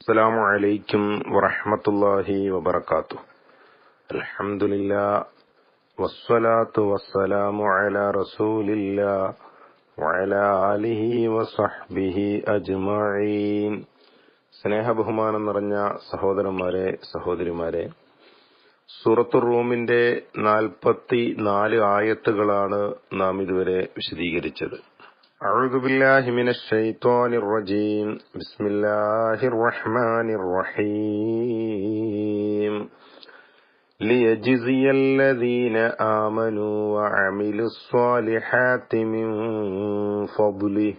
السلام عليكم ورحمة الله وبركاته الحمد لله والصلاة والسلام على رسول الله وعلى آله وصحبه أجمعين സ്നേഹ ബഹുമാനം നിറഞ്ഞ സഹോദരന്മാരെ സഹോദരിമാരെ സൂറത്തു റൂമിന്റെ നാൽപ്പത്തി നാല് ആയത്തുകളാണ് നാം ഇതുവരെ വിശദീകരിച്ചത് أعوذ بالله من الشيطان الرجيم بسم الله الرحمن الرحيم ليجزي الذين آمنوا وعملوا الصالحات من فضله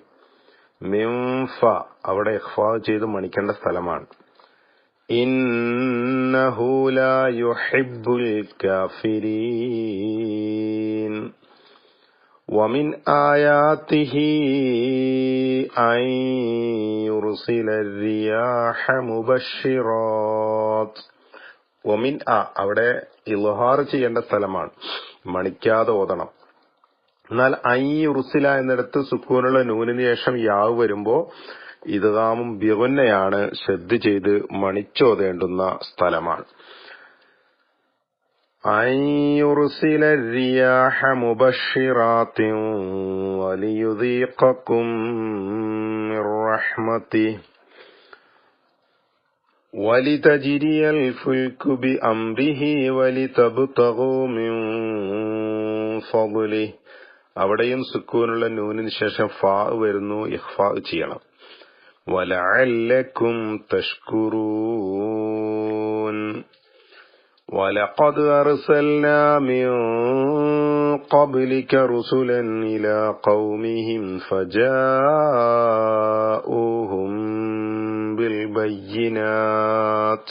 من ف അവിടെ ഇഖ്ഫാ ചെയ്ത് മണിക്കേണ്ട സ്ഥലമാണ് إنه لا يحب الكافرين ومن آياته أن يرسل الرياح مبشرات ومن ആ അവിടെ ഇൽഹാർ ചെയ്യേണ്ട സ്ഥലമാണ് മണിക്കാതെ ഓതണം എന്നാൽ ഐ ഉറുസില എന്നിടത്ത് സുക്കൂനുള്ള നൂനിന് ശേഷം യാവ് വരുമ്പോ ഇദ്ഗാമും ബിഗുന്നയാണ് ശ്രദ്ധ ചെയ്ത് മണിച്ചോതേണ്ടുന്ന സ്ഥലമാണ് أن يرسل الرياح مبشرات وليذيقكم من رحمته ولتجري الفلك بأمره ولتبتغوا من فضله അവിടെയും സുക്കൂനുള്ള നൂനിന് ശേഷം ഫാ വരുന്നു ഇഖ്ഫാ ചെയ്യണം വലഅല്ലക്കും തഷ്കുറൂൻ ولقد أرسلنا من قبلك رسلا إلى قومهم فجاءوهم بالبينات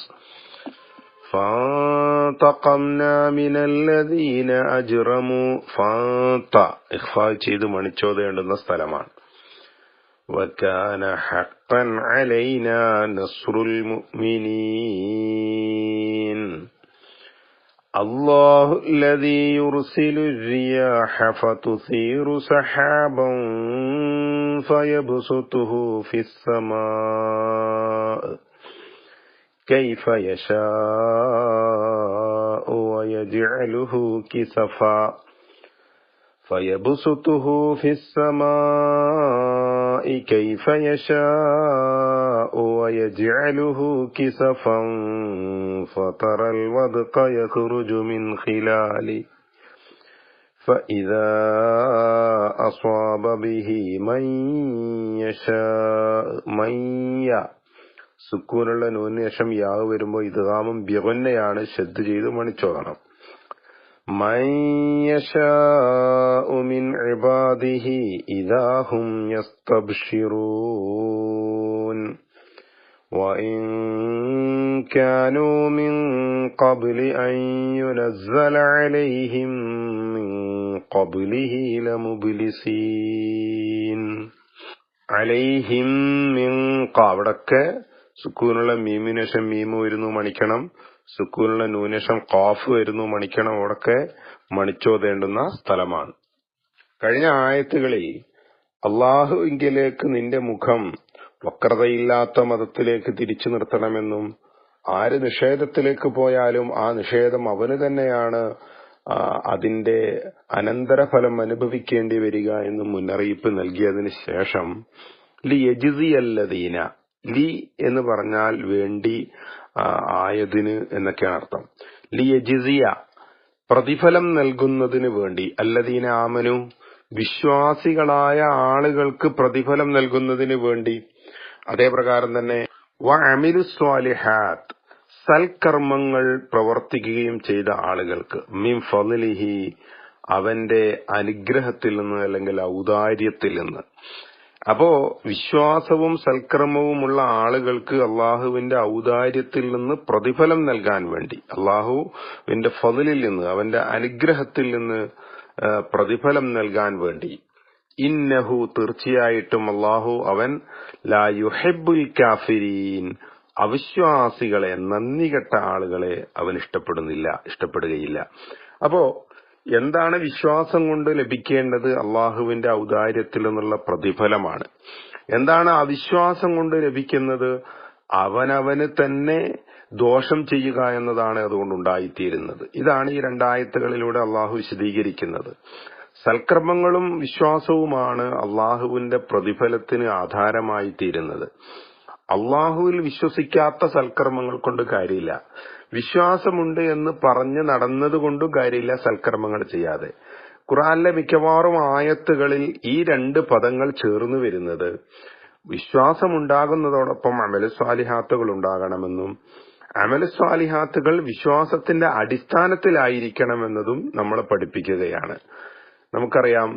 فانتقمنا من الذين أجرموا فانت إخفاء ചെയ്ത് മണിച്ചോതേണ്ടുന്ന സ്ഥലമാണ് وكان حقا علينا نصر المؤمنين الله الذي يرسل الرياح فتثير سحابا فيبسطه في السماء كيف يشاء ويجعله كسفا فيبسطه في السماء كيف يشاء ويجعله كسفا فترى الودق يخرج من خلاله فإذا أصاب به من يشاء من يا സുക്കൂനുള്ള നൂന് ശേഷം യാവ് വരുമ്പോൾ ഇദ്ഗാമും ബിഗുന്നയാണ് ശ്രദ്ധ ചെയ്ത് മണിച്ചോദണം من يشاء من عباده إذا هم يستبشرون وإن كانوا من قبل أن ينزل عليهم من قبله لمبلسين عليهم من അവിടൊക്കെ സുക്കൂനുള്ള മീമിന് ശേഷം മീമ് വരുന്നു മണിക്കണം സുക്കൂനുള്ള നൂനേഷം കാഫ് വരുന്നു മണിക്കണം അവിടൊക്കെ മണിച്ചോതേണ്ടുന്ന സ്ഥലമാണ് കഴിഞ്ഞ ആയത്തുകളിൽ അള്ളാഹുവിങ്കിലേക്ക് നിന്റെ മുഖം വക്രതയില്ലാത്ത മതത്തിലേക്ക് തിരിച്ചു നിർത്തണമെന്നും ആര് നിഷേധത്തിലേക്ക് പോയാലും ആ നിഷേധം അവന് തന്നെയാണ് അതിന്റെ അനന്തരഫലം അനുഭവിക്കേണ്ടി വരിക എന്നും മുന്നറിയിപ്പ് നൽകിയതിന് ശേഷം ലി യജിസി അല്ലദീന ലി എന്ന് പറഞ്ഞാൽ വേണ്ടി ആയതിന് എന്നൊക്കെയാണ് അർത്ഥം. ലി യജിസിയ പ്രതിഫലം നൽകുന്നതിന് വേണ്ടി അല്ലദീന ആമനു വിശ്വാസികളായ ആളുകൾക്ക് പ്രതിഫലം നൽകുന്നതിന് വേണ്ടി അതേപ്രകാരം തന്നെ വ അമിലു സ്വാലിഹാത്ത് സൽക്കർമ്മങ്ങൾ പ്രവർത്തിക്കുകയും ചെയ്ത ആളുകൾക്ക് മിം ഫലിഹി അവന്റെ അനുഗ്രഹത്തിൽ നിന്ന് അല്ലെങ്കിൽ ഔദാര്യത്തിൽ നിന്ന്. അപ്പോ വിശ്വാസവും സൽക്കർമ്മവുമുള്ള ആളുകൾക്ക് അള്ളാഹുവിന്റെ ഔദാര്യത്തിൽ നിന്ന് പ്രതിഫലം നൽകാൻ വേണ്ടി അള്ളാഹുവിന്റെ ഫതിലിൽ നിന്ന് അവന്റെ അനുഗ്രഹത്തിൽ നിന്ന് പ്രതിഫലം നൽകാൻ വേണ്ടി ഇന്നഹു തീർച്ചയായിട്ടും അള്ളാഹു അവൻ ലാ യുഹെബുൽ കാഫിരീൻ അവിശ്വാസികളെ നന്ദി കെട്ട ആളുകളെ അവൻ ഇഷ്ടപ്പെടുന്നില്ല ഇഷ്ടപ്പെടുകയില്ല. അപ്പോ എന്താണ് വിശ്വാസം കൊണ്ട് ലഭിക്കേണ്ടത് അള്ളാഹുവിന്റെ ഔദാര്യത്തിൽ നിന്നുള്ള പ്രതിഫലമാണ്. എന്താണ് അവിശ്വാസം കൊണ്ട് ലഭിക്കുന്നത്? അവനവന് തന്നെ ദോഷം ചെയ്യുക എന്നതാണ് അതുകൊണ്ട് അതുകൊണ്ടുണ്ടായിത്തീരുന്നത് ഇതാണ് ഈ രണ്ടായത്തുകളിലൂടെ അള്ളാഹു വിശദീകരിക്കുന്നത്. സൽക്കർമ്മങ്ങളും വിശ്വാസവുമാണ് അള്ളാഹുവിന്റെ പ്രതിഫലത്തിന് ആധാരമായി തീരുന്നത്. അള്ളാഹുവിൽ വിശ്വസിക്കാത്ത സൽക്കർമ്മങ്ങൾ കൊണ്ട് കാര്യമില്ല. വിശ്വാസമുണ്ട് എന്ന് പറഞ്ഞ് നടന്നത് കൊണ്ടും കാര്യമില്ല സൽക്കർമ്മങ്ങൾ ചെയ്യാതെ. ഖുറാനിലെ മിക്കവാറും ആയത്തുകളിൽ ഈ രണ്ട് പദങ്ങൾ ചേർന്നു വരുന്നത് വിശ്വാസമുണ്ടാകുന്നതോടൊപ്പം അമലസ്വാലിഹാത്തുകൾ ഉണ്ടാകണമെന്നും അമലസ്വാലിഹാത്തുകൾ വിശ്വാസത്തിന്റെ അടിസ്ഥാനത്തിലായിരിക്കണമെന്നതും നമ്മളെ പഠിപ്പിക്കുകയാണ്. നമുക്കറിയാം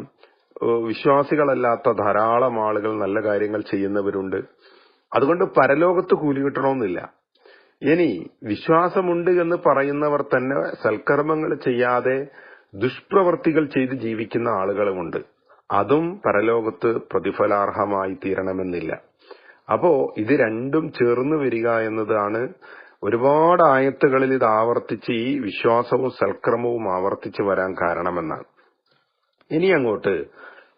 വിശ്വാസികളല്ലാത്ത ധാരാളം ആളുകൾ നല്ല കാര്യങ്ങൾ ചെയ്യുന്നവരുണ്ട്. അതുകൊണ്ട് പരലോകത്ത് കൂലി കിട്ടണമെന്നില്ല. ഇനി വിശ്വാസമുണ്ട് എന്ന് പറയുന്നവർ തന്നെ സൽക്കർമ്മങ്ങൾ ചെയ്യാതെ ദുഷ്പ്രവർത്തികൾ ചെയ്ത് ജീവിക്കുന്ന ആളുകളുമുണ്ട്. അതും പരലോകത്ത് പ്രതിഫലാർഹമായി തീരണമെന്നില്ല. അപ്പോ ഇത് രണ്ടും ചേർന്ന് വരിക എന്നതാണ് ഒരുപാട് ആയത്തുകളിൽ ഇത് ആവർത്തിച്ച് ഈ വിശ്വാസവും സൽക്രമവും ആവർത്തിച്ച് വരാൻ കാരണമെന്നാണ്. ഇനി അങ്ങോട്ട്.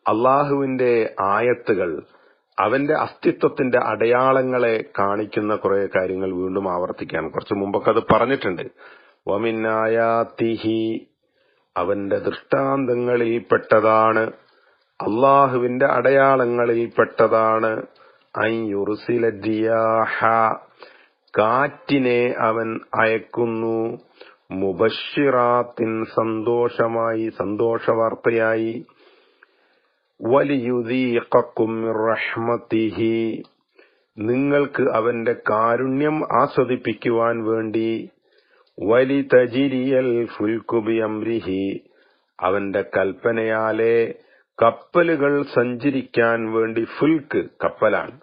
അള്ളാഹുവിന്റെ ആയത്തുകൾ അവന്റെ അസ്തിത്വത്തിന്റെ അടയാളങ്ങളെ കാണിക്കുന്ന കുറെ കാര്യങ്ങൾ വീണ്ടും ആവർത്തിക്കാൻ കുറച്ച് മുമ്പൊക്കെ അത് പറഞ്ഞിട്ടുണ്ട്. വമിന്നായാത്തിഹി അവന്റെ ദൃഷ്ടാന്തങ്ങളിൽ പെട്ടതാണ് അള്ളാഹുവിന്റെ അടയാളങ്ങളിൽ പെട്ടതാണ് അയ്യുറുസിലജിയാഹ കാറ്റിനെ അവൻ അയക്കുന്നു മുബഷിറാത്തിൻ സന്തോഷമായി സന്തോഷവാർത്തയായി. റഹ്മത്തിഹി. നിങ്ങൾക്ക് അവന്റെ കാരുണ്യം ആസ്വദിപ്പിക്കുവാൻ വേണ്ടി വലി തജിരിയൽ ഫുൽകുബി അംരിഹി അവന്റെ കൽപ്പനയാലെ കപ്പലുകൾ സഞ്ചരിക്കാൻ വേണ്ടി ഫുൽക്ക് കപ്പലാണ്.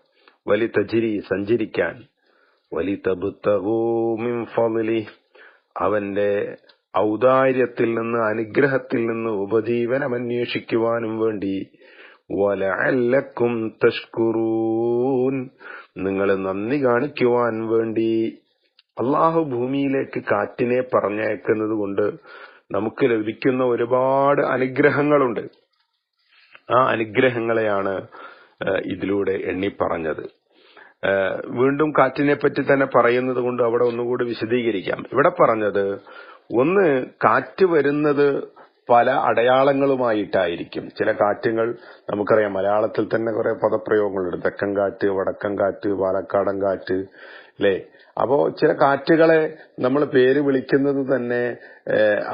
വലി തജിരി സഞ്ചരിക്കാൻ. വലി തബുത്തകൂമിൻ ഫضലി അവന്റെ ഔദാര്യത്തിൽ നിന്ന് അനുഗ്രഹത്തിൽ നിന്ന് ഉപജീവനം അന്വേഷിക്കുവാനും വേണ്ടി വലഅല്ലക്കും തഷ്കുറൂൻ നിങ്ങൾ നന്ദി കാണിക്കുവാൻ വേണ്ടി അള്ളാഹു ഭൂമിയിലേക്ക് കാറ്റിനെ പറഞ്ഞയക്കുന്നത് കൊണ്ട് നമുക്ക് ലഭിക്കുന്ന ഒരുപാട് അനുഗ്രഹങ്ങളുണ്ട്. ആ അനുഗ്രഹങ്ങളെയാണ് ഇതിലൂടെ എണ്ണി പറഞ്ഞത് ഏഹ്, വീണ്ടും കാറ്റിനെ പറ്റി തന്നെ പറയുന്നത് കൊണ്ട് അവിടെ ഒന്നുകൂടി വിശദീകരിക്കാം. ഇവിടെ പറഞ്ഞത് ഒന്ന് കാറ്റ് വരുന്നത് പല അടയാളങ്ങളുമായിട്ടായിരിക്കും. ചില കാറ്റുകൾ നമുക്കറിയാം മലയാളത്തിൽ തന്നെ കുറെ പദപ്രയോഗങ്ങളുണ്ട്. തെക്കൻ കാറ്റ് വടക്കൻ കാറ്റ് പാലക്കാടൻ കാറ്റ് അല്ലേ അപ്പോ ചില കാറ്റുകളെ നമ്മൾ പേര് വിളിക്കുന്നത് തന്നെ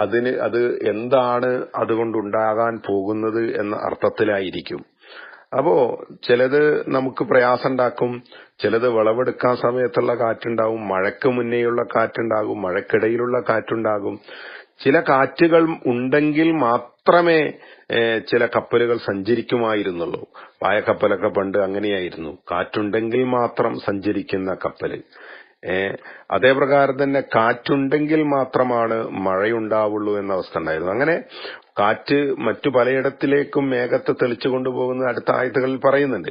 അതിന് അത് എന്താണ് അതുകൊണ്ടുണ്ടാകാൻ പോകുന്നത് എന്ന അർത്ഥത്തിലായിരിക്കും. അപ്പോ ചിലത് നമുക്ക് പ്രയാസമുണ്ടാക്കും ചിലത് വിളവെടുക്കാൻ സമയത്തുള്ള കാറ്റുണ്ടാവും മഴയ്ക്ക് മുന്നേയുള്ള കാറ്റുണ്ടാകും മഴക്കിടയിലുള്ള കാറ്റുണ്ടാകും. ചില കാറ്റുകൾ ഉണ്ടെങ്കിൽ മാത്രമേ ചില കപ്പലുകൾ സഞ്ചരിക്കുമായിരുന്നുള്ളൂ. പായക്കപ്പലൊക്കെ പണ്ട് അങ്ങനെയായിരുന്നു. കാറ്റുണ്ടെങ്കിൽ മാത്രം സഞ്ചരിക്കുന്ന കപ്പൽ. ഏഹ് അതേ പ്രകാരം തന്നെ കാറ്റുണ്ടെങ്കിൽ മാത്രമാണ് മഴയുണ്ടാവുള്ളൂ എന്ന അവസ്ഥ ഉണ്ടായിരുന്നു. അങ്ങനെ കാറ്റ് മറ്റു പലയിടത്തിലേക്കും മേഘത്തെ തെളിച്ചു കൊണ്ടുപോകുന്ന അടുത്ത ആയത്തുകളിൽ പറയുന്നുണ്ട്.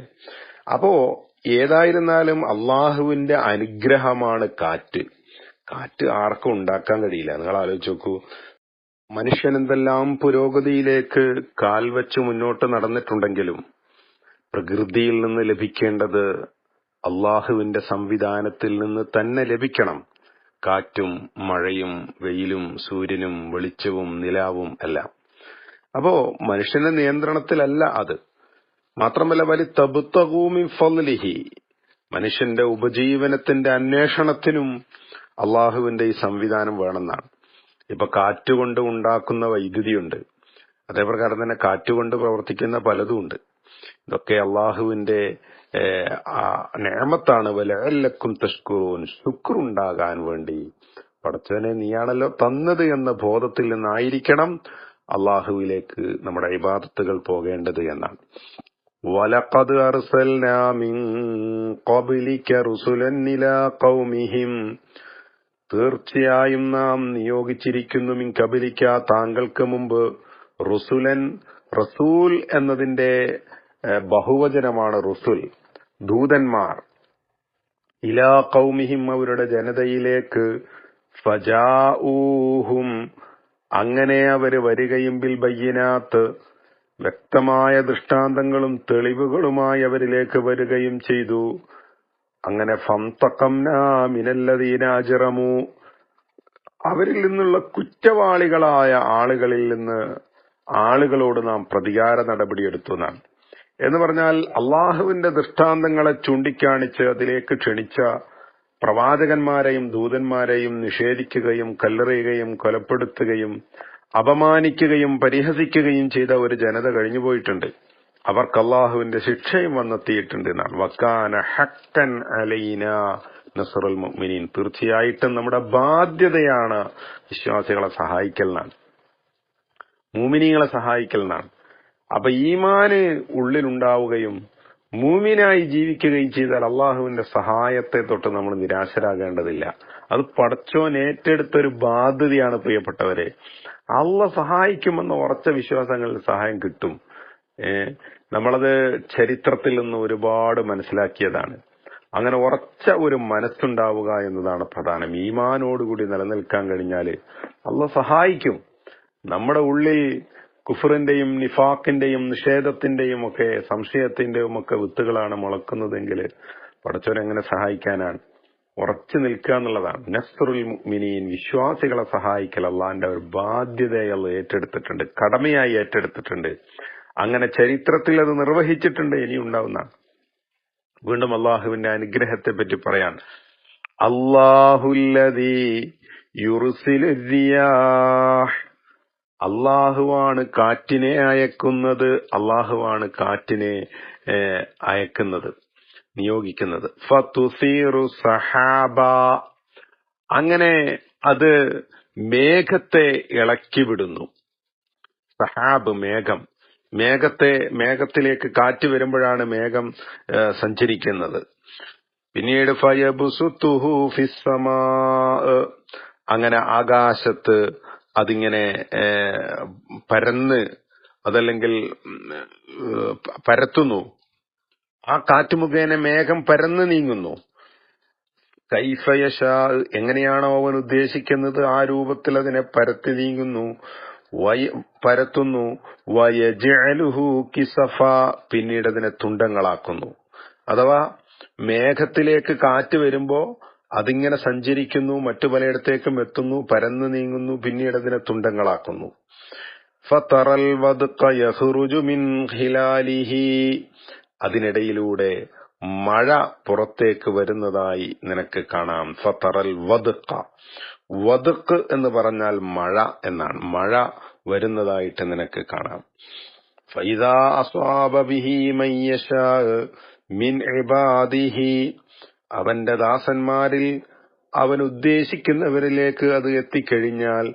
അപ്പോ ഏതായിരുന്നാലും അള്ളാഹുവിന്റെ അനുഗ്രഹമാണ് കാറ്റ്. കാറ്റ് ആർക്കും ഉണ്ടാക്കാൻ കഴിയില്ല. നിങ്ങൾ ആലോചിച്ച് നോക്കൂ. മനുഷ്യൻ എന്തെല്ലാം പുരോഗതിയിലേക്ക് കാൽവച്ച് മുന്നോട്ട് നടന്നിട്ടുണ്ടെങ്കിലും പ്രകൃതിയിൽ നിന്ന് ലഭിക്കേണ്ടത് അള്ളാഹുവിന്റെ സംവിധാനത്തിൽ നിന്ന് തന്നെ ലഭിക്കണം. കാറ്റും മഴയും വെയിലും സൂര്യനും വെളിച്ചവും നിലാവും എല്ലാം. അപ്പോ മനുഷ്യന്റെ നിയന്ത്രണത്തിലല്ല അത്. മാത്രമല്ല വലി തബുത്തകൂമി ഫലിഹി മനുഷ്യന്റെ ഉപജീവനത്തിന്റെ അന്വേഷണത്തിനും അള്ളാഹുവിന്റെ ഈ സംവിധാനം വേണമെന്നാണ്. ഇപ്പൊ കാറ്റുകൊണ്ട് ഉണ്ടാക്കുന്ന വൈദ്യുതിയുണ്ട്. അതേപ്രകാരം തന്നെ കാറ്റുകൊണ്ട് പ്രവർത്തിക്കുന്ന പലതുമുണ്ട്. ഇതൊക്കെ അള്ളാഹുവിന്റെ നേമത്താണ് വലക്കും തഷ്കൂൻ ശുക്രുണ്ടാകാൻ വേണ്ടി പടച്ചവനെ നീയാണല്ലോ തന്നത് എന്ന ബോധത്തിൽ നിന്നായിരിക്കണം അള്ളാഹുവിലേക്ക് നമ്മുടെ ഇബാദത്തുകൾ പോകേണ്ടത് എന്നാണ് ولقد أرسلنا من قبلك رسلا إلى قومهم തീർച്ചയായും നാം നിയോഗിച്ചിരിക്കുന്നു മിൻ കബലിക്ക താങ്കൾക്ക് മുമ്പ് റുസുലൻ റസൂൽ എന്നതിന്റെ ഏഹ്, ബഹുവചനമാണ് റുസുൽ ദൂതന്മാർ. ഇലാ കൗമിഹിം അവരുടെ ജനതയിലേക്ക് ഫജാഊഹും അങ്ങനെ അവർ വരികയും ബിൽ ബയ്യനാത്ത് വ്യക്തമായ ദൃഷ്ടാന്തങ്ങളും തെളിവുകളുമായി അവരിലേക്ക് വരികയും ചെയ്തു. അങ്ങനെ ഫംതക്കം മിനല്ലദീന അജ്റമു അവരിൽ നിന്നുള്ള കുറ്റവാളികളായ ആളുകളിൽ നിന്ന് ആളുകളോട് നാം പ്രതികാര നടപടിയെടുത്തു എന്നാണ്. എന്ന് പറഞ്ഞാൽ അള്ളാഹുവിന്റെ ദൃഷ്ടാന്തങ്ങളെ ചൂണ്ടിക്കാണിച്ച് അതിലേക്ക് ക്ഷണിച്ച പ്രവാചകന്മാരെയും ദൂതന്മാരെയും നിഷേധിക്കുകയും കല്ലെറിയുകയും കൊലപ്പെടുത്തുകയും അപമാനിക്കുകയും പരിഹസിക്കുകയും ചെയ്ത ഒരു ജനത കഴിഞ്ഞുപോയിട്ടുണ്ട് അവർക്ക് അള്ളാഹുവിന്റെ ശിക്ഷയും വന്നെത്തിയിട്ടുണ്ട് എന്നാണ്. വക്കാന ഹക്കൻ അലൈന നസറുൽ മുഅ്മിനീൻ. തീർച്ചയായിട്ടും നമ്മുടെ ബാധ്യതയാണ് വിശ്വാസികളെ സഹായിക്കലിനാണ്. മൂമിനികളെ സഹായിക്കൽ എന്നാണ് അപ്പൊ ഈമാന് ഉള്ളിലുണ്ടാവുകയും മൂമിനായി ജീവിക്കുകയും ചെയ്താൽ അള്ളാഹുവിന്റെ സഹായത്തെ തൊട്ട് നമ്മൾ നിരാശരാകേണ്ടതില്ല. അത് പടച്ചോൻ ഏറ്റെടുത്തൊരു ബാധ്യതയാണ് പ്രിയപ്പെട്ടവരെ. അള്ള സഹായിക്കുമെന്ന ഉറച്ച വിശ്വാസങ്ങളിൽ സഹായം കിട്ടും. ഏർ നമ്മളത് ചരിത്രത്തിൽ നിന്ന് ഒരുപാട് മനസ്സിലാക്കിയതാണ്. അങ്ങനെ ഉറച്ച ഒരു മനസ്സുണ്ടാവുക എന്നതാണ് പ്രധാനം. ഈമാനോടുകൂടി നിലനിൽക്കാൻ കഴിഞ്ഞാൽ അള്ള സഹായിക്കും. നമ്മുടെ ഉള്ളിൽ കുഫറിന്റെയും നിഫാക്കിന്റെയും നിഷേധത്തിന്റെയും ഒക്കെ സംശയത്തിന്റെയും ഒക്കെ വിത്തുകളാണ് മുളക്കുന്നതെങ്കിൽ പടച്ചോൻ എങ്ങനെ സഹായിക്കാനാണ്? ഉറച്ചു നിൽക്കുക എന്നുള്ളതാണ്. നസ്റുൽ മുഅ്മിനീൻ വിശ്വാസികളെ സഹായിക്കൽ അള്ളാന്റെ ഒരു ബാധ്യതയെ അള്ള ഏറ്റെടുത്തിട്ടുണ്ട് കടമയായി ഏറ്റെടുത്തിട്ടുണ്ട്. അങ്ങനെ ചരിത്രത്തിൽ അത് നിർവഹിച്ചിട്ടുണ്ട് ഇനി ഉണ്ടാവുന്നതാണ്. വീണ്ടും അള്ളാഹുവിന്റെ അനുഗ്രഹത്തെ പറ്റി പറയാൻ. അള്ളാഹുല്ലതി യുറുസിലിയാ അള്ളാഹുവാണ് കാറ്റിനെ അയക്കുന്നത് അള്ളാഹുവാണ് കാറ്റിനെ അയക്കുന്നത് നിയോഗിക്കുന്നത്. ഫതുസീറു സഹാബ. അങ്ങനെ അത് മേഘത്തെ ഇളക്കിവിടുന്നു. സഹാബ് മേഘം. മേഘത്തെ മേഘത്തിലേക്ക് കാറ്റ് വരുമ്പോഴാണ് മേഘം സഞ്ചരിക്കുന്നത്. പിന്നീട് ഫയബുസുത്തുഹു ഫിസ്സമാ. അങ്ങനെ ആകാശത്ത് അതിങ്ങനെ പരന്ന് അതല്ലെങ്കിൽ പരത്തുന്നു. ആ കാറ്റ് മുഖേന മേഘം പരന്ന് നീങ്ങുന്നു. കൈഫയഷ എങ്ങനെയാണോ അവൻ ഉദ്ദേശിക്കുന്നത് ആ രൂപത്തിൽ അതിനെ പരത്തി നീങ്ങുന്നു. പരത്തുന്നു. വയജലുഹു കിസഫ പിന്നീട് അതിനെ തുണ്ടങ്ങളാക്കുന്നു. അഥവാ മേഘത്തിലേക്ക് കാറ്റ് വരുമ്പോ അതിങ്ങനെ സഞ്ചരിക്കുന്നു മറ്റു പലയിടത്തേക്കും എത്തുന്നു പരന്നു നീങ്ങുന്നു പിന്നീട് അതിനെ തുണ്ടങ്ങളാക്കുന്നു. അതിനിടയിലൂടെ മഴ പുറത്തേക്ക് വരുന്നതായി നിനക്ക് കാണാം. ഫതറൽ വതുക്ക വതുക്ക് എന്ന് പറഞ്ഞാൽ മഴ എന്നാണ്. മഴ വരുന്നതായിട്ട് നിനക്ക് കാണാം. ഫൈദാ അസ്വാബ ബിഹി മൻ മിൻ ഇബാദിഹി. അവന്റെ ദാസന്മാരിൽ അവൻ ഉദ്ദേശിക്കുന്നവരിലേക്ക് അത് എത്തിക്കഴിഞ്ഞാൽ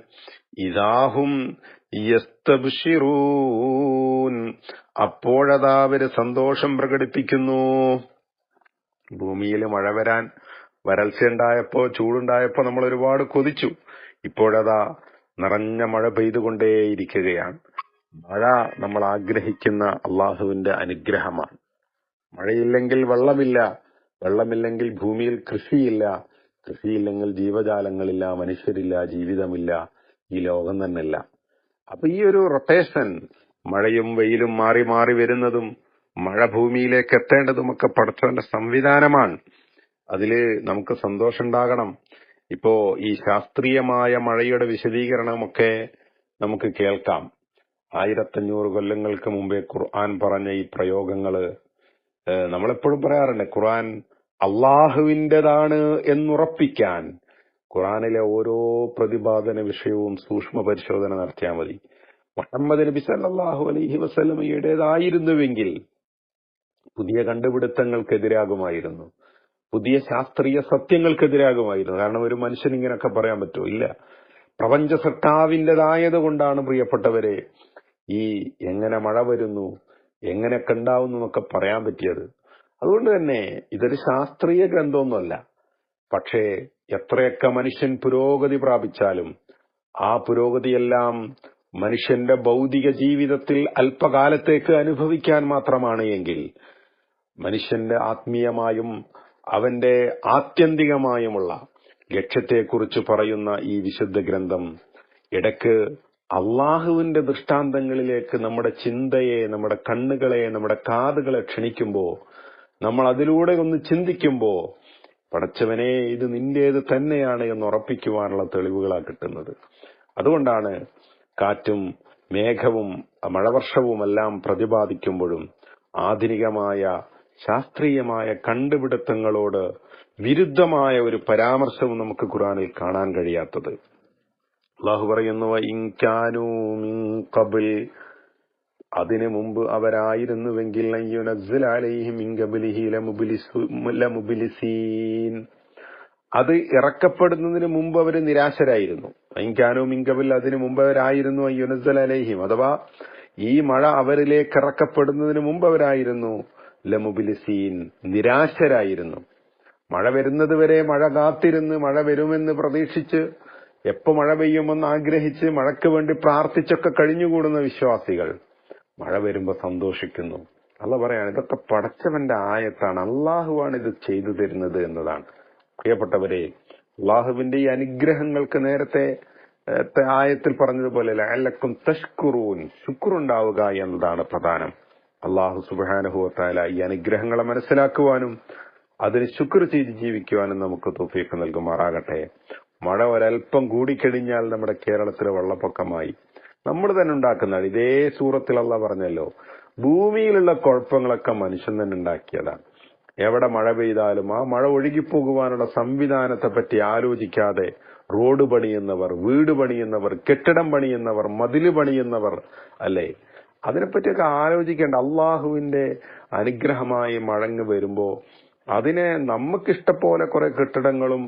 ഇതാഹും യസ്തബ്ശിറൂൻ അപ്പോഴതാ അവർ സന്തോഷം പ്രകടിപ്പിക്കുന്നു. ഭൂമിയിൽ മഴ വരാൻ വരൾച്ചയുണ്ടായപ്പോ ചൂടുണ്ടായപ്പോ നമ്മൾ ഒരുപാട് കൊതിച്ചു. ഇപ്പോഴതാ നിറഞ്ഞ മഴ പെയ്തുകൊണ്ടേയിരിക്കുകയാണ്. മഴ നമ്മൾ ആഗ്രഹിക്കുന്ന അള്ളാഹുവിന്റെ അനുഗ്രഹമാണ്. മഴയില്ലെങ്കിൽ വെള്ളമില്ല. വെള്ളമില്ലെങ്കിൽ ഭൂമിയിൽ കൃഷിയില്ല. കൃഷിയില്ലെങ്കിൽ ജീവജാലങ്ങളില്ല മനുഷ്യരില്ല ജീവിതമില്ല. ഈ ലോകം തന്നെയില്ല. അപ്പൊ ഈ ഒരു റൊട്ടേഷൻ മഴയും വെയിലും മാറി മാറി വരുന്നതും മഴ ഭൂമിയിലേക്ക് എത്തേണ്ടതുമൊക്കെ പടച്ചവന്റെ സംവിധാനമാണ്. അതിൽ നമുക്ക് സന്തോഷമുണ്ടാകണം. ഇപ്പോ ഈ ശാസ്ത്രീയമായ മഴയുടെ വിശദീകരണമൊക്കെ നമുക്ക് കേൾക്കാം. ആയിരത്തഞ്ഞൂറ് കൊല്ലങ്ങൾക്ക് മുമ്പേ ഖുർആൻ പറഞ്ഞ ഈ പ്രയോഗങ്ങൾ നമ്മളെപ്പോഴും പറയാറുണ്ട് ഖുർആൻ അള്ളാഹുവിന്റെതാണ് എന്നുറപ്പിക്കാൻ. ഖുറാനിലെ ഓരോ പ്രതിപാദന വിഷയവും സൂക്ഷ്മ പരിശോധന നടത്തിയാൽ മതി. മുഹമ്മദ് നബി സല്ലാഹു അലൈഹി വസ്ലമയുടേതായിരുന്നുവെങ്കിൽ പുതിയ കണ്ടുപിടുത്തങ്ങൾക്കെതിരാകുമായിരുന്നു. പുതിയ ശാസ്ത്രീയ സത്യങ്ങൾക്കെതിരാകുമായിരുന്നു. കാരണം ഒരു മനുഷ്യൻ ഇങ്ങനെയൊക്കെ പറയാൻ പറ്റുമോ? ഇല്ല. പ്രപഞ്ച സൃഷ്ടാവിന്റെതായത് കൊണ്ടാണ് പ്രിയപ്പെട്ടവരെ ഈ എങ്ങനെ മഴ വരുന്നു എങ്ങനെയൊക്കെ ഉണ്ടാവും എന്നൊക്കെ പറയാൻ പറ്റിയത്. അതുകൊണ്ട് തന്നെ ഇതൊരു ശാസ്ത്രീയ ഗ്രന്ഥമൊന്നുമല്ല. പക്ഷേ എത്രയൊക്കെ മനുഷ്യൻ പുരോഗതി പ്രാപിച്ചാലും ആ പുരോഗതിയെല്ലാം മനുഷ്യന്റെ ഭൗതിക ജീവിതത്തിൽ അല്പകാലത്തേക്ക് അനുഭവിക്കാൻ മാത്രമാണ് എങ്കിൽ മനുഷ്യന്റെ ആത്മീയമായും അവന്റെ ആത്യന്തികമായുമുള്ള ലക്ഷ്യത്തെക്കുറിച്ച് പറയുന്ന ഈ വിശുദ്ധ ഗ്രന്ഥം ഇടയ്ക്ക് അള്ളാഹുവിന്റെ ദൃഷ്ടാന്തങ്ങളിലേക്ക് നമ്മുടെ ചിന്തയെ നമ്മുടെ കണ്ണുകളെ നമ്മുടെ കാതുകളെ ക്ഷണിക്കുമ്പോൾ നമ്മൾ അതിലൂടെ ഒന്ന് ചിന്തിക്കുമ്പോൾ പടച്ചവനെ ഇത് നിന്റേത് തന്നെയാണ് എന്ന് ഉറപ്പിക്കുവാനുള്ള തെളിവുകളാണ് കിട്ടുന്നത്. അതുകൊണ്ടാണ് കാറ്റും മേഘവും മഴവർഷവും എല്ലാം പ്രതിപാദിക്കുമ്പോഴും ആധുനികമായ ശാസ്ത്രീയമായ കണ്ടുപിടുത്തങ്ങളോട് വിരുദ്ധമായ ഒരു പരാമർശവും നമുക്ക് ഖുറാനിൽ കാണാൻ കഴിയാത്തത്. അള്ളാഹു പറയുന്നു അതിനു മുമ്പ് അവരായിരുന്നുവെങ്കിൽ അത് ഇറക്കപ്പെടുന്നതിന് മുമ്പ് അവർ നിരാശരായിരുന്നു. അയിൻകാനോ മിങ്കബിൽ അതിനു മുമ്പ് അവരായിരുന്നു അയ്യുനസൽ അലൈഹിം. അഥവാ ഈ മഴ അവരിലേക്ക് ഇറക്കപ്പെടുന്നതിന് മുമ്പ് അവരായിരുന്നു ലമുബിലിസീൻ. നിരാശരായിരുന്നു. മഴ വരുന്നത് വരെ മഴ കാത്തിരുന്ന് മഴ വരുമെന്ന് പ്രതീക്ഷിച്ച് എപ്പോ മഴ പെയ്യുമെന്ന് ആഗ്രഹിച്ച് മഴയ്ക്ക് വേണ്ടി പ്രാർത്ഥിച്ചൊക്കെ കഴിഞ്ഞുകൂടുന്ന വിശ്വാസികൾ മഴ വരുമ്പോ സന്തോഷിക്കുന്നു. അല്ല പറയാണ് ഇതൊക്കെ പടച്ചവന്റെ ആയത്താണ്. അള്ളാഹുവാണ് ഇത് ചെയ്തു തരുന്നത് എന്നതാണ്. പ്രിയപ്പെട്ടവരെ അള്ളാഹുവിന്റെ ഈ അനുഗ്രഹങ്ങൾക്ക് നേരത്തെ ആയത്തിൽ പറഞ്ഞതുപോലെ അല്ലക്കും തഷ്കുറൂൻ ശുക്രുണ്ടാവുക എന്നതാണ് പ്രധാനം. അള്ളാഹു സുബാനുഭവത്തായ ഈ അനുഗ്രഹങ്ങളെ മനസ്സിലാക്കുവാനും അതിന് ശുക്ർ ചെയ്ത് ജീവിക്കുവാനും നമുക്ക് തോഫീക്ക് നൽകുമാറാകട്ടെ. മഴ ഒരൽപ്പം കൂടിക്കഴിഞ്ഞാൽ നമ്മുടെ കേരളത്തിലെ വെള്ളപ്പൊക്കമായി. നമ്മൾ തന്നെ ഉണ്ടാക്കുന്നതാണ്. ഇതേ സൂറത്തിൽ അല്ല പറഞ്ഞല്ലോ ഭൂമിയിലുള്ള കുഴപ്പങ്ങളൊക്കെ മനുഷ്യൻ തന്നെ ഉണ്ടാക്കിയതാണ്. എവിടെ മഴ പെയ്താലും ആ മഴ ഒഴുകിപ്പോകുവാനുള്ള സംവിധാനത്തെ പറ്റി ആലോചിക്കാതെ റോഡ് പണിയുന്നവർ വീട് പണിയുന്നവർ കെട്ടിടം പണിയുന്നവർ മതിൽ പണിയുന്നവർ അല്ലേ? അതിനെപ്പറ്റിയൊക്കെ ആലോചിക്കേണ്ട. അള്ളാഹുവിന്റെ അനുഗ്രഹമായി മഴങ്ങ് വരുമ്പോ അതിനെ നമുക്കിഷ്ടപോലെ കുറെ കെട്ടിടങ്ങളും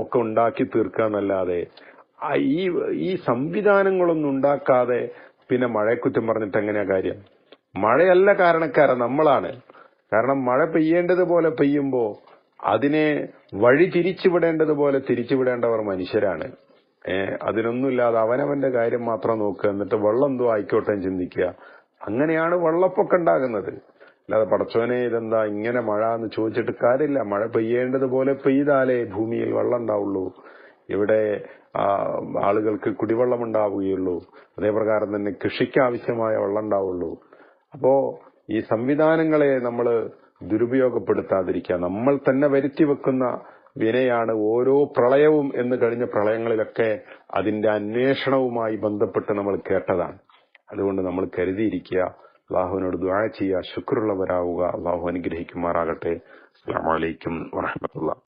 ഒക്കെ ഉണ്ടാക്കി തീർക്കുക എന്നല്ലാതെ ഈ ഈ സംവിധാനങ്ങളൊന്നും ഉണ്ടാക്കാതെ പിന്നെ മഴയെ കുറ്റം പറഞ്ഞിട്ട് എങ്ങനെയാ കാര്യം? മഴയല്ല കാരണക്കാരൻ നമ്മളാണ്. കാരണം മഴ പെയ്യേണ്ടതുപോലെ പെയ്യുമ്പോൾ അതിനെ വഴി തിരിച്ചുവിടേണ്ടതുപോലെ തിരിച്ചുവിടേണ്ടവർ മനുഷ്യരാണ്. ഏഹ് അതിനൊന്നുമില്ലാതെ അവനവന്റെ കാര്യം മാത്രം നോക്കുക എന്നിട്ട് വെള്ളം എന്തോ ആയിക്കോട്ടെ ചിന്തിക്കുക. അങ്ങനെയാണ് വെള്ളപ്പൊക്കം ഉണ്ടാകുന്നത്. അല്ലാതെ പടച്ചോനെ ഇതെന്താ ഇങ്ങനെ മഴ എന്ന് ചോദിച്ചിട്ട് കാര്യമില്ല. മഴ പെയ്യേണ്ടതുപോലെ പെയ്താലേ ഭൂമിയിൽ വെള്ളം ഉണ്ടാവുള്ളൂ ഇവിടെ ആളുകൾക്ക് കുടിവെള്ളം ഉണ്ടാവുകയുള്ളൂ അതേപ്രകാരം തന്നെ കൃഷിക്ക് ആവശ്യമായ വെള്ളം ഉണ്ടാവുള്ളൂ അപ്പോ ഈ സംവിധാനങ്ങളെ നമ്മൾ ദുരുപയോഗപ്പെടുത്താതിരിക്കുക. നമ്മൾ തന്നെ വരുത്തി വെക്കുന്ന വിനയാണ് ഓരോ പ്രളയവും എന്ന് കഴിഞ്ഞ പ്രളയങ്ങളിലൊക്കെ അതിന്റെ അന്വേഷണവുമായി ബന്ധപ്പെട്ട് നമ്മൾ കേട്ടതാണ്. അതുകൊണ്ട് നമ്മൾ കരുതിയിരിക്കുക അള്ളാഹുവിനോട് ദുആ ചെയ്യുക ശുക്രുള്ളവരാവുക. അള്ളാഹു അനുഗ്രഹിക്കുമാറാകട്ടെ. അസ്സാം വലൈക്കും വറഹമത്തുള്ള